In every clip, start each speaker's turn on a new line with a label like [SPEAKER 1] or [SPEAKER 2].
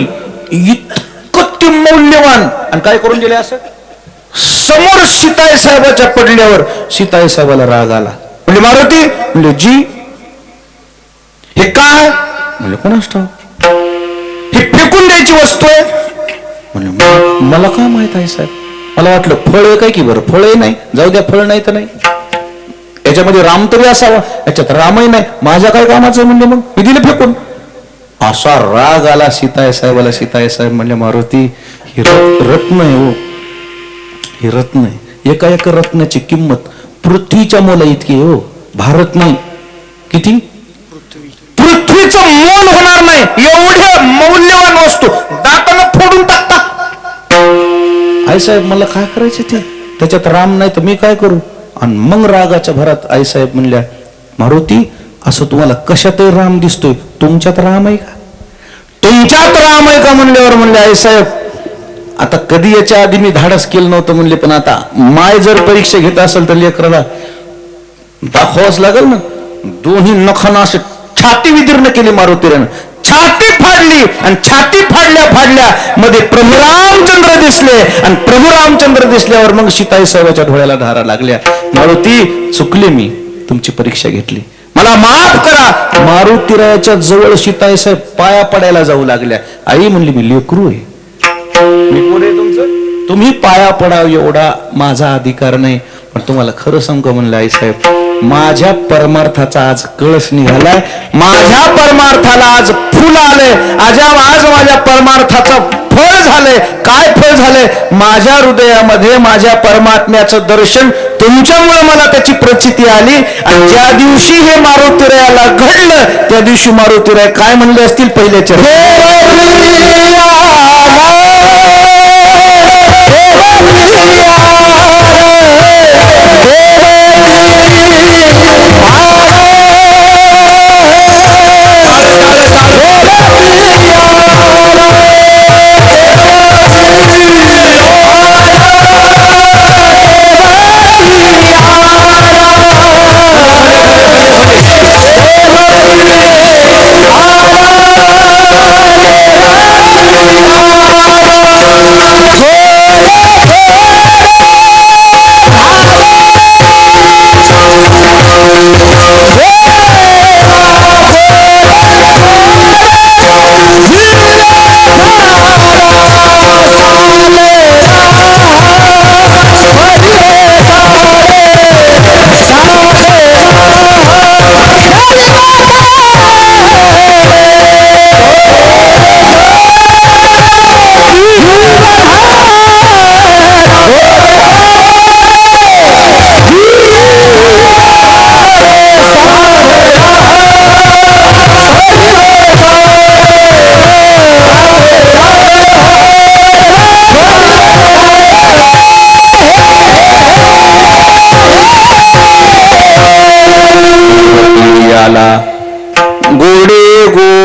[SPEAKER 1] इतकं ते मौल्यवान. आणि काय करून गेले असं? समोर सीताय साहेबाच्या पडल्यावर सीताय साहेबाला राग आला. म्हणजे मारुती म्हणजे जी. हे काय? म्हणजे कोणाच ठाव हे फेकून द्यायची वस्तू आहे. म्हणजे मला काय माहीत आहे साहेब? मला वाटलं फळ आहे काय की बरं? फळही नाही. जाऊ द्या फळ नाही तर नाही. याच्यामध्ये राम तरी असावा. याच्यात रामही नाही. माझ्या काय कामाचं म्हणजे मग मी दिलं फेकून. असा राग आला सीताय साहेबाला सीताय साहेब म्हणले मारुती ही रत्न आहे हो. ही रत्न आहे. एका एका रत्नाची किंमत पृथ्वीच्या मोला इतकी आहे हो. भारत नाही. किती? पृथ्वीचं मोल होणार नाही. एवढ्या मौल्यवान वस्तू दातानं फोडून टाकता. आई साहेब मला काय करायचे ते? त्याच्यात राम नाही तर मी काय करू? आणि मग रागाच्या भरात आई साहेब म्हणल्या मारुती असं तुम्हाला कशातही राम दिसतोय. तुमच्यात राम आहे का? तुमच्यात राम आहे का म्हणल्यावर म्हणले आई साहेब आता कधी याच्या आधी मी धाडस केलं नव्हतं म्हणले पण आता माय जर परीक्षा घेत असेल तर लेकराला दाखवाच लागेल ना. दोन्ही नखाना असे छाती विदीर्ण केली मारुतीरानं छाती फाडली आणि छाती फाडल्या फाडल्या मध्ये प्रभू रामचंद्र दिसले. आणि प्रभू रामचंद्र दिसल्यावर मग सीताई साहेबाच्या डोळ्याला धारा लागल्या. मारुती चुकले मी. तुमची परीक्षा घेतली. मला माफ करा. मारुतीरायाच्या जवळ सीताई साहेब पाया पडायला जाऊ लागल्या. आई म्हणली मी लेकरू आहे. मी कोण आहे तुमचं? तुम्ही पाया पडाव एवढा. माझा अधिकार नाही. पण तुम्हाला खरं सांगू म्हणलं आई साहेब माझ्या परमार्थाचा आज कळस निघालाय. माझ्या परमार्थाला आज फुल आलंय. आज आज माझ्या परमार्थाचा फळ झालंय. काय फळ झालंय? माझ्या हृदयामध्ये माझ्या परमात्म्याचं दर्शन तुमच्यामुळे मला त्याची प्रचिती आली. आणि ज्या दिवशी हे मारुतीरायाला घडलं त्या दिवशी मारुतीराय काय म्हणले असतील? पहिल्याच्या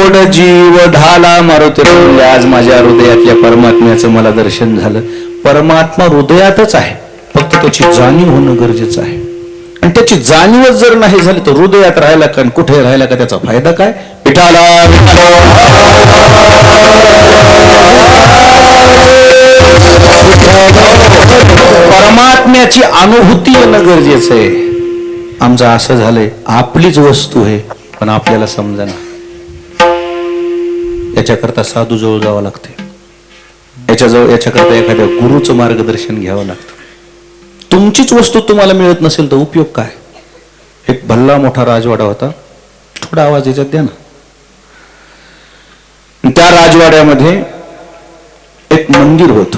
[SPEAKER 1] गोड जीव ढाला मारुती म्हणले, आज माझ्या हृदयातल्या परमात्म्याचं मला दर्शन झालं. परमात्मा हृदयातच आहे. फक्त त्याची जाणीव होणं गरजेचं आहे. आणि त्याची जाणीवच जर नाही झाली तर हृदयात राहायला का कुठे राहायला का त्याचा फायदा काय? पिठाला परमात्म्याची अनुभूती येणं गरजेचं आहे. आमचं असं झालंय. आपलीच वस्तू आहे पण आपल्याला समजा याच्याकरता साधू जवळ जावं लागते. याच्याजवळ याच्याकरता एखाद्या गुरुचं मार्गदर्शन घ्यावं लागतं. तुमचीच वस्तू तुम्हाला मिळत नसेल तर उपयोग काय? एक भल्ला मोठा राजवाडा होता. थोडा आवाज याच्यात द्या ना. त्या राजवाड्यामध्ये एक मंदिर होतं.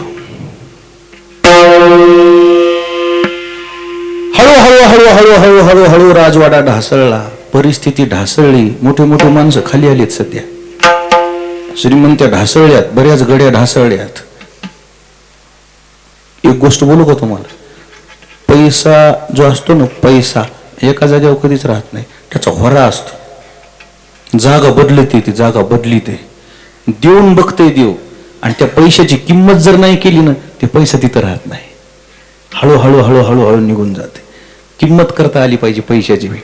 [SPEAKER 1] हळूहळू हळूहळू हळूहळू हळू राजवाडा ढासळला. परिस्थिती ढासळली. मोठे मोठे माणसं खाली आलीत सध्या. श्रीमंत्या ढासळल्यात बऱ्याच गड्या ढासळल्यात. एक गोष्ट बोलू का तुम्हाला? पैसा जो असतो ना पैसा एका जागेवर कधीच राहत नाही. त्याचा होरा असतो. जागा बदलते ती जागा बदली ते देऊन बघते देव. आणि त्या पैशाची किंमत जर नाही केली ना ते पैसा तिथं राहत नाही. हळूहळू हळूहळू हळू निघून जाते. किंमत करता आली पाहिजे पैशाची बी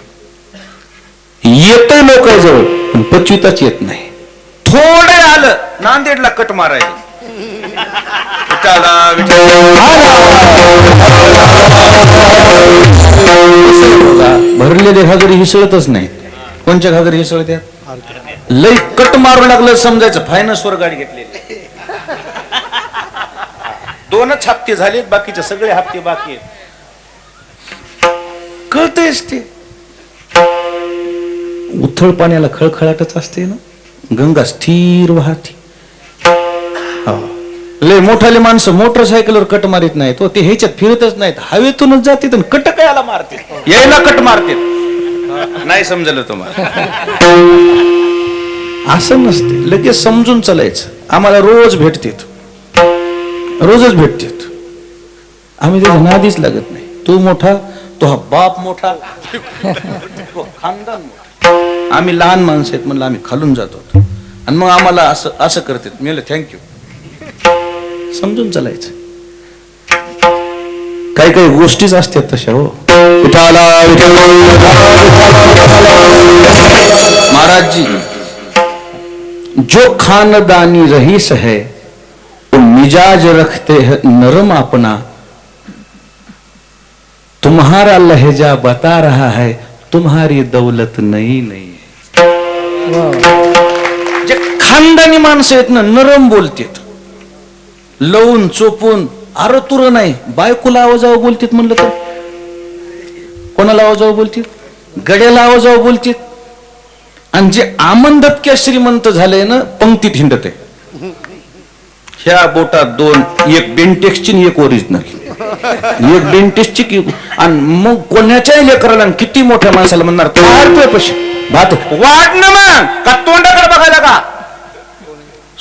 [SPEAKER 1] येत लोकांजवळ पण पचविताच येत नाही. नांदेडला कट मारायला. विठाला विठाला भरलेले घागरी हिसळतच नाही. कोणच्या घागरी हिसळत्या? लई कट मारू लागलं समजायचं. फायनसवर गाडी घेतलेली. दोनच हप्ते झालेत बाकीचे सगळे हप्ते बाकी आहेत. कळतयच ते उथळ पाण्याला खळखळाटच असते ना? गंगा स्थिर वाहते. हो. लय मोठाले माणसं मोटरसायकलवर कट मारित नाहीत हो. ते ह्याच्यात फिरतच नाहीत. हवेतूनच जाते आणि कट कयाला मारते यायला कट मारतात नाही समजलं तुम्हाला. असं नसते. लगेच समजून चालायचं. आम्हाला रोज भेटतेत. रोजच भेटतेत. आम्ही त्याच्या नादीच लागत नाही. तू मोठा तो हा बाप मोठा. तो खानदान मोठा. आम्ही लहान माणसं आहेत म्हणलं आम्ही खालून जातो. आणि मग आम्हाला असं असं करतात. मी थँक्यू समजून चालायचं. काही काही गोष्टीच असतात तशा हो. महाराज जी जो खानदानी रहीस है वो मिजाज रखते हैं नरम अपना। तुम्हारा लहजा बता रहा है तुम्हारी दौलत नई नहीं है। जे खानदानी माणसं आहेत ना नरम बोलतेत. लवून चोपून अरे तुर नाही. बायकोला आवाजावं बोलतेत म्हणलं तर? कोणाला आवाजावं बोलतेत? गड्याला आवाजावं बोलतेत? आणि जे आमंदत्क्या श्रीमंत झाले ना पंक्तीत हिंडत आहे ह्या बोटात दोन एक बेंटेक्सची एक ओरिजिनल एक बेंटेक्सची की आणि मग कोणाच्याही लेकराला किती मोठ्या माणसाला म्हणणार काय पैसे. भात. वाढ ना मग. का तोंडाकडे बघायला का?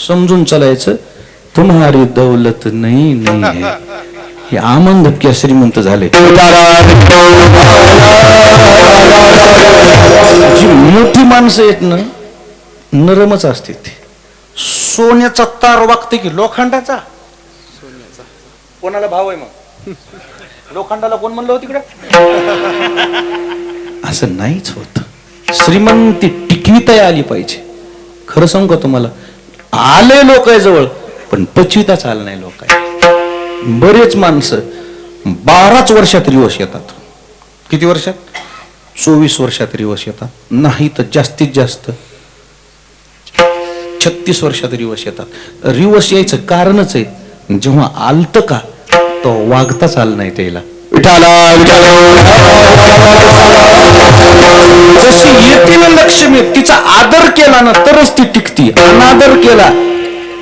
[SPEAKER 1] समजून चालायचं. तुम्हारी दौलत नाही नाही है। हे क्या श्रीमंत झाले। जी मोठी माणसं आहेत ना नरमच असते ते. सोन्याचा तार वागते की लोखंडाचा? कोणाला भाव आहे मग? लोखंडाला कोण म्हणलं होतं तिकडे? असं नाहीच होत. श्रीमंती टिकविता आली पाहिजे. खरं सांगू का तुम्हाला? आले लोक आहे जवळ. पण पचविताच आलं नाही लोक बरेच माणसं बाराच वर्षात रिवश येतात. किती वर्षात? चोवीस वर्षात रिवश येतात. नाही तर जास्तीत जास्त छत्तीस वर्षात रिवश येतात. रिवश यायचं कारणच आहे जेव्हा आलत का तो वागताच आलं नाही त्याला. जशी येते ना लक्ष्मी तिचा आदर केला ना तरच ती टिकती. अनादर केला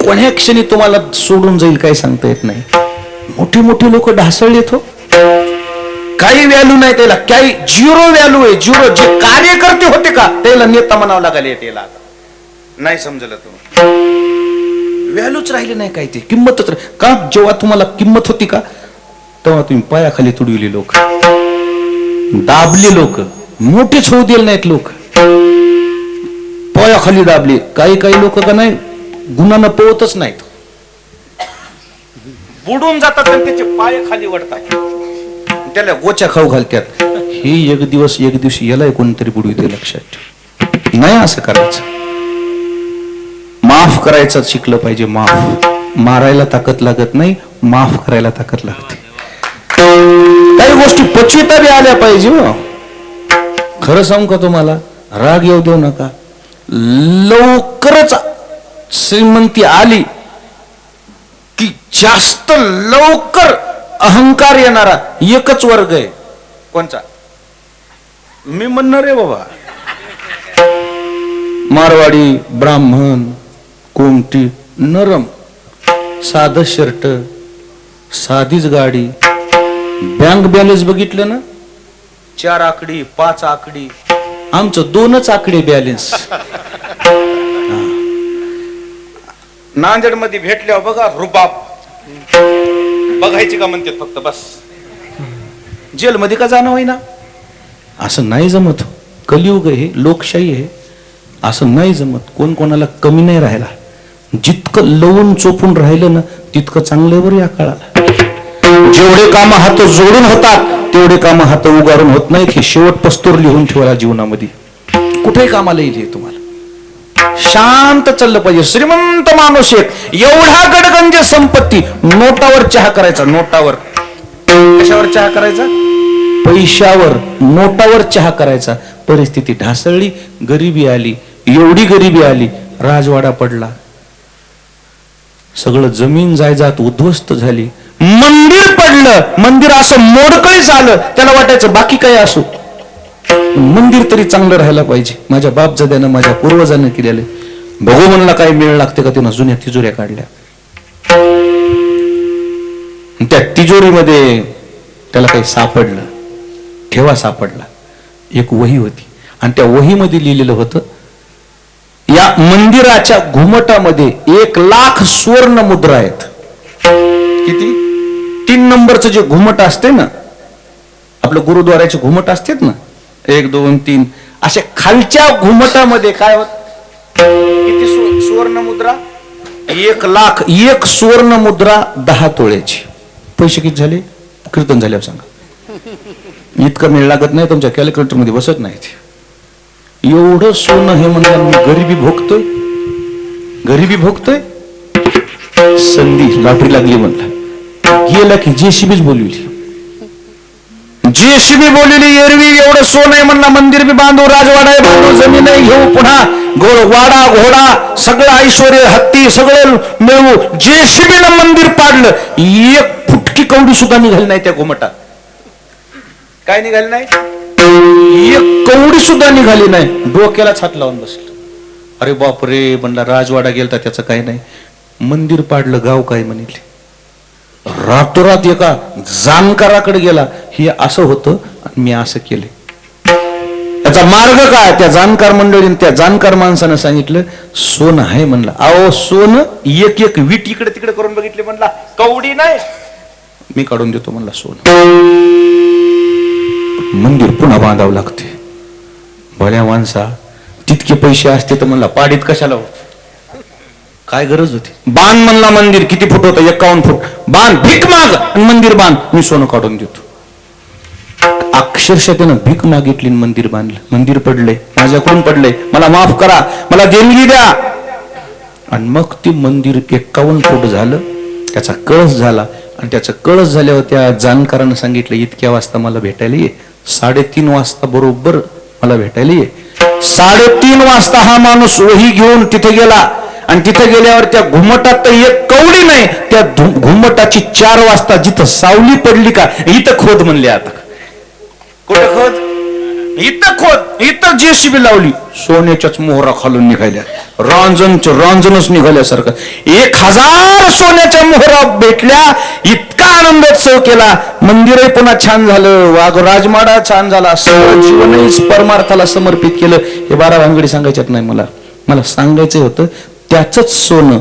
[SPEAKER 1] कोण्या क्षणी तुम्हाला सोडून जाईल काही सांगता येत नाही. मोठी मोठी लोक ढासळलेत हो. काही व्हॅल्यू नाही त्याला काही झिरो व्हॅल्यू आहे. झिरो जे कार्यकर्ते होते का त्याला नेता म्हणावं लागले त्याला नाही समजलं तुम्ही व्हॅल्यूच राहिली नाही काही ते किंमतच का जेव्हा तुम्हाला किंमत होती का तेव्हा तुम्ही पायाखाली तुडविले लोक. दाबले लोक. मोठेच होऊ दिले नाहीत लोक. पायाखाली दाबले. काही काही लोक का नाही गुन्हानं पळतच नाहीत. बुडून जातात आणि त्याचे पाय खाली वडतात त्याला गोच्या खाऊ घालतात. हे एक दिवस एक दिवशी याला कोणतरी बुडू ते लक्षात ठेव. नाही असं करायचं. माफ करायचं शिकलं पाहिजे माफ. मारायला ताकद लागत नाही माफ करायला ताकद लागते. काही गोष्टी पचविता बी आल्या पाहिजे हो. खरं सांगू का तुम्हाला? राग येऊ देऊ नका. लवकरच श्रीमंती आली की जास्त लवकर अहंकार येणारा एकच वर्ग आहे. कोणचा? मी म्हणणार आहे बाबा. मारवाडी ब्राह्मण कोमटी नरम साध शर्ट साधीच गाडी. बँक बॅलन्स बघितलं ना? चार आकडी पाच आकडी. आमचं दोनच आकडे बॅलन्स. नांदेडमध्ये भेटल्यावर बघा रुबाब. बघायची का म्हणते फक्त बस. जेलमध्ये का जाणं होईना? असं नाही जमत. कलियुग आहे लोकशाही आहे. असं नाही जमत. कोण कोणाला कमी नाही राहिला जितकं लवून चोपून राहिलं ना तितकं चांगलं बरं या काळाला. जेवढे काम हात जोडून होतात तेवढे काम हात उगारून होत नाहीत. हे शेवट पस्तोर लिहून ठेवायला जीवनामध्ये. कुठेही कामाला येईल हे तुम्हाला? शांत चाललं पाहिजे. श्रीमंत माणूस एक. एवढा गडगंज संपत्ती. नोटावर चहा करायचा नोटावर. कशावर चहा करायचा? पैशावर. नोटावर चहा करायचा. परिस्थिती ढासळली गरिबी आली. एवढी गरिबी आली राजवाडा पडला. सगळं जमीन जायजात उद्ध्वस्त झाली. मंदिर पडलं. मंदिर असं मोडकळी झालं. त्याला वाटायचं बाकी काय असो. मंदिर तरी चांगलं राहायला पाहिजे. माझ्या बापजाद्यानं माझ्या पूर्वजानं केलेलं भगवानला काही काय मेळ लागते का तिनं? जुन्या तिजोऱ्या काढल्या. त्या तिजोरीमध्ये त्याला काही सापडलं. ठेवा सापडला. एक वही होती. आणि त्या वहीमध्ये लिहिलेलं होतं या मंदिराच्या घुमटामध्ये एक लाख सुवर्ण मुद्रा आहेत. किती? तीन नंबरचं जे घुमट असते ना आपलं गुरुद्वाराचे घुमट असतात ना एक दोन तीन. असे खालच्या घुमटामध्ये काय होत? किती सुवर्ण मुद्रा एक लाख एक सुवर्ण मुद्रा दहा तोळ्याची. पैसे किती झाले? कीर्तन झाल्यावर सांगा. इतकं मेळ लागत नाही तुमच्या कॅल्क्युलेटरमध्ये बसत नाही एवढं सोनं हे म्हणलं मी गरिबी भोगतोय? गरिबी भोगतोय? संधी लॉटरी लागली म्हणला. गेला की जेसीबीच बोलविली. जेसीबी बोललेली एरवी एवढं सोनं आहे म्हणला मंदिर बी बांधू राजवाडा आहे बांधू जमीन आहे घेऊ पुन्हा. गो वाडा घोडा सगळं ऐश्वर हत्ती सगळं मिळवू शिबीनं मंदिर पाडलं एक फुटकी कवडी सुद्धा निघाली नाही त्या घुमटात. काय निघाली नाही? एक कवडी सुद्धा निघाली नाही. डोक्याला छात लावून बसलं. अरे बापरे म्हणला राजवाडा गेलता त्याचं काही नाही. मंदिर पाडलं गाव काय म्हणले? रातोरात एका जाणकाराकडे गेला. हे असं होतं आणि मी असं केले. त्याचा मार्ग काय? त्या जाणकार मंडळीने त्या जाणकार माणसानं सांगितलं सोनं आहे म्हणलं. अहो सोनं एक एक वीट इकडे तिकडे करून बघितले म्हणला. कवडी नाही. मी काढून देतो म्हणला सोनं. मंदिर पुन्हा बांधावं लागते. भल्या माणसा तितके पैसे असते तर म्हणला पाडीत कशाला होत काय गरज होती? बांध म्हणला मंदिर किती फूट होतं? एकावन्न फूट. बांध भीक माग. आणि मंदिर बांध मी सोनं काढून देतो. अक्षरशः त्यानं भीक मागितली मंदिर बांधलं. मंदिर पडले. माझ्याकडून पडले? मला माफ करा. मला देणगी द्या. आणि मग ते मंदिर एकावन्न फूट झालं. त्याचा कळस झाला. आणि त्याचा कळस झाल्यावर त्या जाणकारानं सांगितलं इतक्या वाजता मला भेटायला ये. साडेतीन वाजता बरोबर मला भेटायला ये. साडेतीन वाजता हा माणूस वही घेऊन तिथे गेला. आणि तिथे गेल्यावर त्या घुमटात तर एक कवडी नाही त्या घुमटाची चार वाजता जिथं सावली पडली का इथं खोद म्हणले आता. कुठं खोद? इथं खोद इथं जेसीबी लावली. सोन्याच्याच मोहरा खालून निघाल्या. रांजणच रांजणच निघाल्यासारखं. एक हजार सोन्याच्या मोहरा भेटल्या इतका आनंदोत्सव केला. मंदिरही पुन्हा छान झालं वाघ राजमाडा छान झाला. जीवनही परमार्थाला समर्पित केलं. हे बारा भानगडी सांगायच्यात नाही मला. मला सांगायचं होतं त्याच सोनं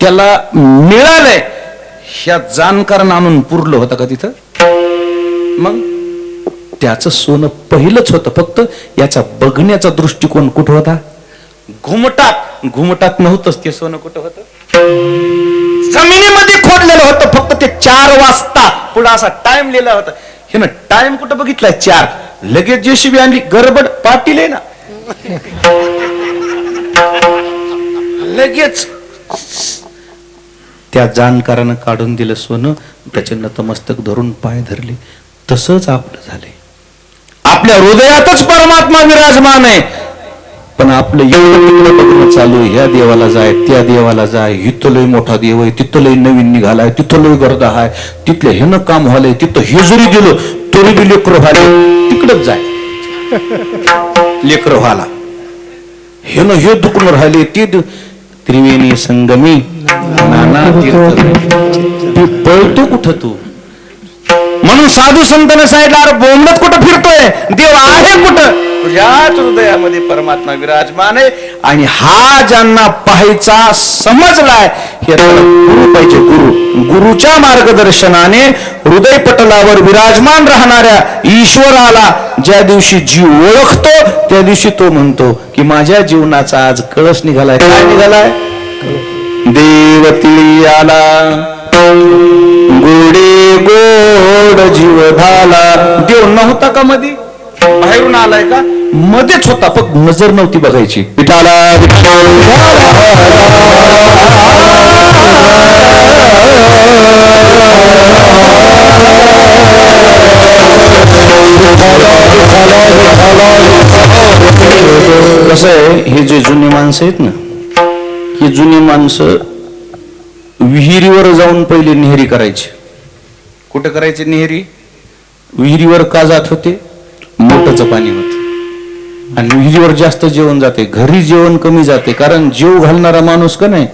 [SPEAKER 1] त्याला मिळालंय. ह्या जाणकारण आणून पुरलं होतं का तिथं? मग? त्याचं सोनं पहिलंच होतं फक्त. याचा बघण्याचा दृष्टिकोन कुठं होता? घुमटात. घुमटात नव्हतंच ते सोनं कुठं होतं? जमिनीमध्ये खोडलेलं होतं. फक्त ते चार वाजता. पुढे असा टाइम लिहिला होता. हे ना टाइम कुठं बघितलाय? चार. लगेच जेसीबी आणली गडबड पाटील आहे ना. लगेच. त्या जाणकारानं काढून दिलं सोनं त्याचे नतमस्तक धरून पाय धरले. तसंच आपलं झाले आपल्या हृदयातच परमात्मा विराजमान आहे. पण आपलं एवढं बघणं चालू ह्या देवाला जाय त्या देवाला जाय. इथं लय मोठा देव आहे तिथं लय नवीन निघालाय तिथं लय गर्दा आहे. तिथलं ह्यानं काम व्हालंय तिथं हे जरी दिलं तरी बी लेकर व्हाले तिकडच जाय. लेकर व्हाला. न हे दुखणं राहिले ते त्रिवेणी संगमी. नाना तू पळतो कुठं तू? म्हणून साधू संतांना सांगितलं अरे बोंबत कुठं फिरतोय? देव आहे कुठं? तुझ्याच हृदयामध्ये परमात्मा विराजमान आहे. आणि हा ज्यांना पाहायचा समजलाय हे गुरु पाहिजे गुरु. गुरुच्या मार्गदर्शनाने हृदय पटलावर विराजमान राहणाऱ्या ईश्वराला ज्या दिवशी जीव ओळखतो त्या दिवशी तो म्हणतो की माझ्या जीवनाचा आज कळस निघालाय. काय निघालाय? देवती आला गोडे गोड जीव झाला. देव नव्हता का मधी? बाहेरून आलाय का? मध्येच होता फक्त नजर नव्हती बघायची. विठाला कसं आहे हे जे जुनी माणसं आहेत ना ही जुनी माणसं विहिरीवर जाऊन पहिले नेहरी करायची. कुठं करायचे नेहरी? विहिरीवर का जात होते? मोठंच पाणी होत. आणि विहिरीवर जास्त जेवण जाते घरी जेवण कमी जाते कारण जेव घालणारा माणूस का नाही?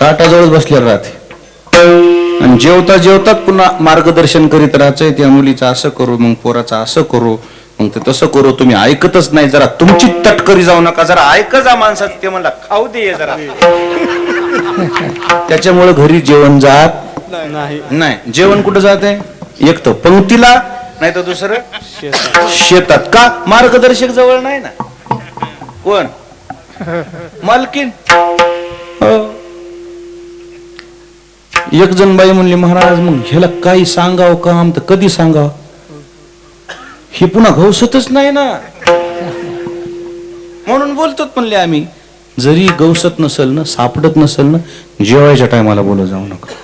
[SPEAKER 1] ताटाजवळ बसलेला राहते. आणि जेवता जेवतात पुन्हा मार्गदर्शन करीत राहायचंय त्या मुलीचं असं करू मग पोराचं असं करू मग ते तसं करू तुम्ही ऐकतच नाही जरा तुमची तटकरी जाऊ नका जरा ऐक जा माणसाचं ते म्हणला खाऊ दे जरा. त्याच्यामुळे घरी जेवण जात
[SPEAKER 2] नाही.
[SPEAKER 1] नाही. जेवण कुठं जाते? एक तर पंक्तीला नाही तर दुसरं? शेतात. का? मार्गदर्शक जवळ नाही ना? कोण? मालकीन. हो. एक जण बाई म्हणली महाराज मग ह्याला काही सांगावं काम तर कधी सांगावं? ही पुन्हा गवसतच नाही ना? म्हणून बोलतोच म्हणले आम्ही जरी गवसत नसेल ना सापडत नसेल ना जेवायच्या टायमाला बोलत जाऊ नका.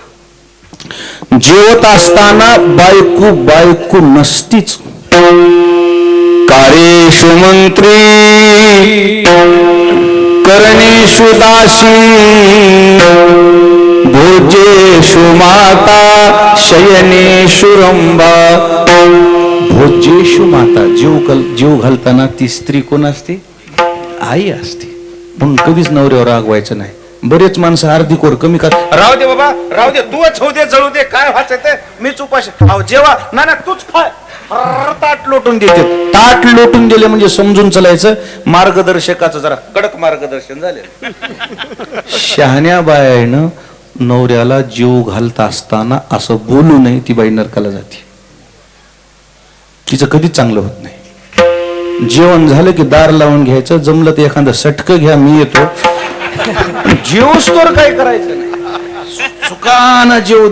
[SPEAKER 1] जेवत असताना बायको बायको नसतीच. कारेषु मंत्री करणेषु दासी भोजेषु माता शयनेषु रंबा. भोजेषु माता जीव कल जीव घालताना ती स्त्री कोण असते? आई असते. म्हणून कधीच नवऱ्यावर रागवायचं नाही. बरेच माणसं अर्धी कोर कमी कर राहू दे बाबा राहू दे. तूच होऊ दे जळू दे. काय व्हायचं ते? मीच उपाशी अहो जेवा. ना ना तूच खाय अर्र ताट लोटून देते. ताट लोटून दिले म्हणजे समजून चालायचं. मार्गदर्शकाचं जरा कडक मार्गदर्शन झाले. शहाण्या बायानं नवऱ्याला जीव घालता असताना असं बोलू नये ती बाई नरकाला जाते. तिचं कधीच चांगलं होत नाही. जेवण झालं की दार लावून घ्यायचं. जमलं तर एखादं सटक घ्या मी येतो. जेवस काय करायचं? नाही सुखानं जेव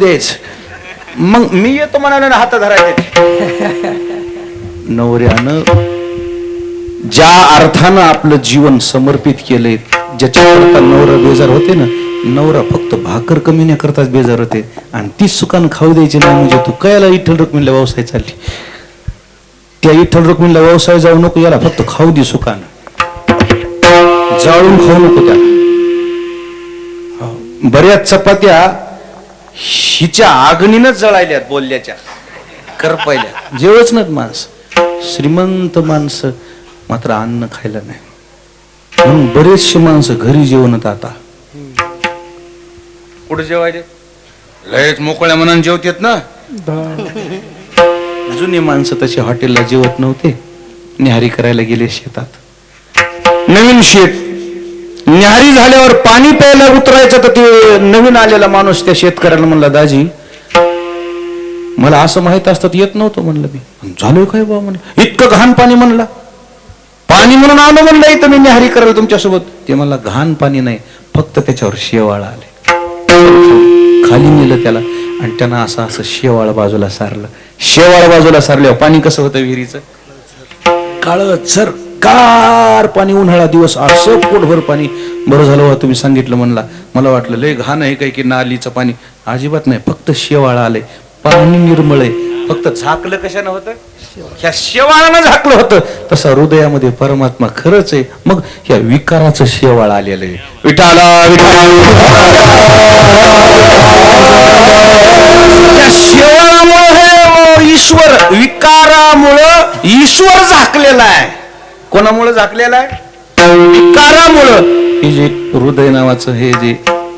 [SPEAKER 1] मग मी येतो म्हणाले ना हात धरायचे. नवऱ्यानं ज्या अर्थानं आपलं जीवन समर्पित केलंय ज्याच्याकरता नवरा बेजार होते ना नवरा फक्त भाकर कमी नाही करताच बेजार होते. आणि तीच सुखानं खाऊ द्यायची नाही म्हणजे तू कयाला इठ्ठल रुक्मिणीला व्यवसाय चालली? त्या इठ्ठल रुक्मिणीला व्यवसाय जाऊ नको याला फक्त खाऊ दे सुखानं. जाळून खाऊ नको त्याला. बऱ्याच चपात्या हिच्या आगणीनच जळायल्यात बोलल्याच्या. करपायल्या जेवच नाहीत माणसं. श्रीमंत माणसं मात्र अन्न खायला नाही. म्हणून बरेचसे माणसं घरी जेवणत आता. कुठे जेवायले? लयच मोकळ्या मनाने जेवतेत ना. जुनी माणसं तशी हॉटेलला जेवत नव्हते. निहारी करायला गेले शेतात. नवीन शेत. न्याहारी झाल्यावर पाणी प्यायला उतरायचं तर ते नवीन आलेला माणूस त्या शेतकऱ्याला म्हणला दाजी मला असं माहीत असतं येत नव्हतं म्हणलं मी. झालोय काय बा? म्हणलं इतकं घाण पाणी म्हणला. पाणी म्हणून आलो म्हणलं इथं मी न्याहारी करायला तुमच्यासोबत. ते मला घाण पाणी नाही फक्त त्याच्यावर शेवाळ आले. खाली नेलं त्याला आणि त्यांना असं असं शेवाळ बाजूला सारलं. शेवाळ बाजूला सारल्यावर पाणी कसं होतं विहिरीचं? काळ सर गार पाणी उन्हाळा दिवस असं पोटभर पाणी. बरं झालं तुम्ही सांगितलं म्हणला. मला वाटलं लय घाण आहे काय की नालीचं पाणी. अजिबात नाही फक्त शेवाळ आलंय. पाणी निर्मळ आहे. फक्त झाकलं कशानं होतं? ह्या शेवाळानं झाकलं होतं. तसं हृदयामध्ये परमात्मा खरंच आहे. मग ह्या विकाराचं शेवाळ आलेलं आहे. विठाला त्या शेवाळामुळं हे ईश्वर विकारामुळं ईश्वर झाकलेला आहे. कोणामुळं झाकलेला आहे? विकारामुळं हे जे हृदय नावाचं हे जे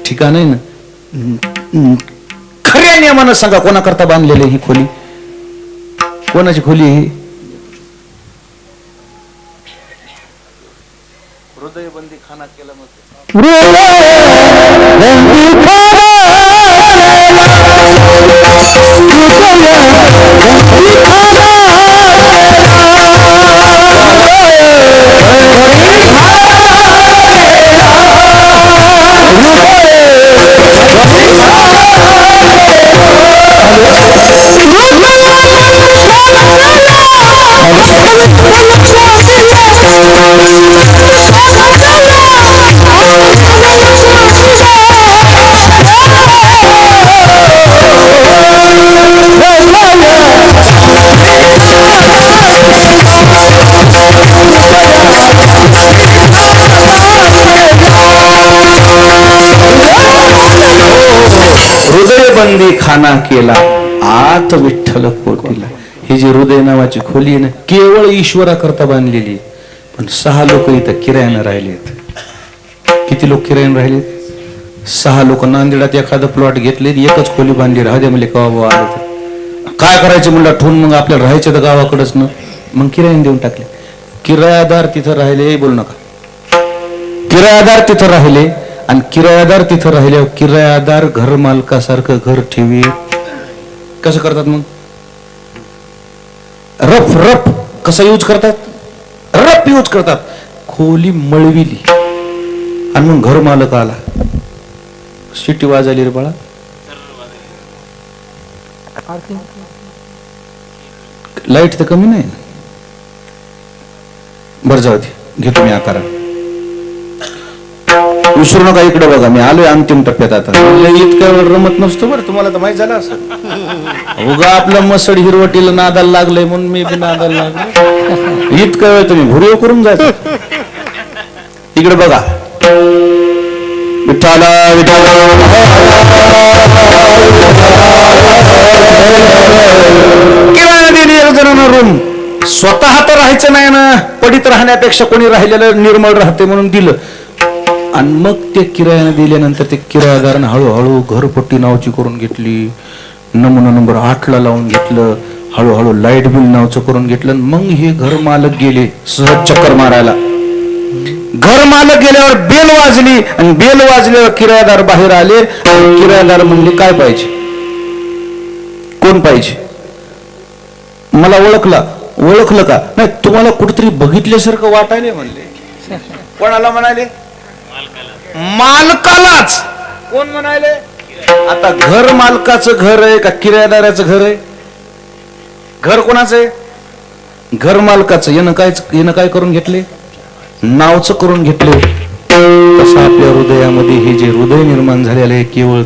[SPEAKER 1] ठिकाण आहे ना खऱ्या नियमानं सांगा कोणाकरता बांधलेली ही खोली? कोणाची खोली ही? हृदयबंदी खाना केला मग. बंदी खाना केला आत विठ्ठल कोटीला ही जी हृदय नावाची खोली आहे ना केवळ ईश्वरा करता बांधलेली पण सहा लोक इथं किरायानं राहिलेत. किती लोक किरायानं राहिलेत? सहा लोक नांदेडात एखादं प्लॉट घेतले एकच खोली बांधली राहते म्हणजे कवा बाबा आलं तर. काय करायचं म्हणलं ठेवून मग आपल्याला राहायचं तर गावाकडंच ना. मग किरायाने देऊन टाकले. किरायादार तिथं राहिले बोलू नका. किरायादार तिथं राहिले आणि किरायादार तिथं राहिल्यावर किरायादार घर मालकासारखं घर ठेवी. कसं करतात मग? Rough rough. कसं यूज करतात? रफ यूज करतात. खोली मळविली. आणि मग घर मालक आला. शिटी वाजली रे बाळा. लाइट तर कमी नाही. बरं जाऊ दे. घेतो मी आकारा विसरू नका इकडे बघा मी आलोय अंतिम टप्प्यात आता. इतक्या वेळ रमत नसतो बरं तुम्हाला तर माहीत झालं असं उगा आपलं मसड हिरवटीला नादाला लागलंय म्हणून मी बी नादाला लागलो इतका वेळ तुम्ही भुरीव करून जायचं. इकडे बघा. विठाला किराणा दिली एक जणांना रूम. स्वतः तर राहायचं नाही ना पडीत राहण्यापेक्षा कोणी राहिलेलं निर्मळ राहते म्हणून दिलं. आणि मग ते किरायाने दिल्यानंतर ते किरायादारानं हळूहळू घरपट्टी नावची करून घेतली नमुना नंबर आठला लावून घेतलं हळूहळू लाइट बिल नावचं करून घेतलं आणि मग हे घर मालक गेले सहज चक्कर मारायला. घर मालक गेल्यावर बेल वाजली आणि बेल वाजल्यावर किरायादार बाहेर आले किरायादार म्हणले काय पाहिजे? कोण पाहिजे? मला ओळखला. ओळखलं का? नाही तुम्हाला कुठेतरी बघितल्यासारखं वाटायले म्हणले. कोणाला म्हणाले? मालकालाच. कोण म्हणाले? आता घर मालकाचं घर आहे का किरायादाराचं घर आहे? घर कोणाचं आहे? घर मालकाचं. यानं काय यानं काय करून घेतले? नावचं करून घेतले. तसं आपल्या हृदयामध्ये हे जे हृदय निर्माण झालेलं आहे केवळ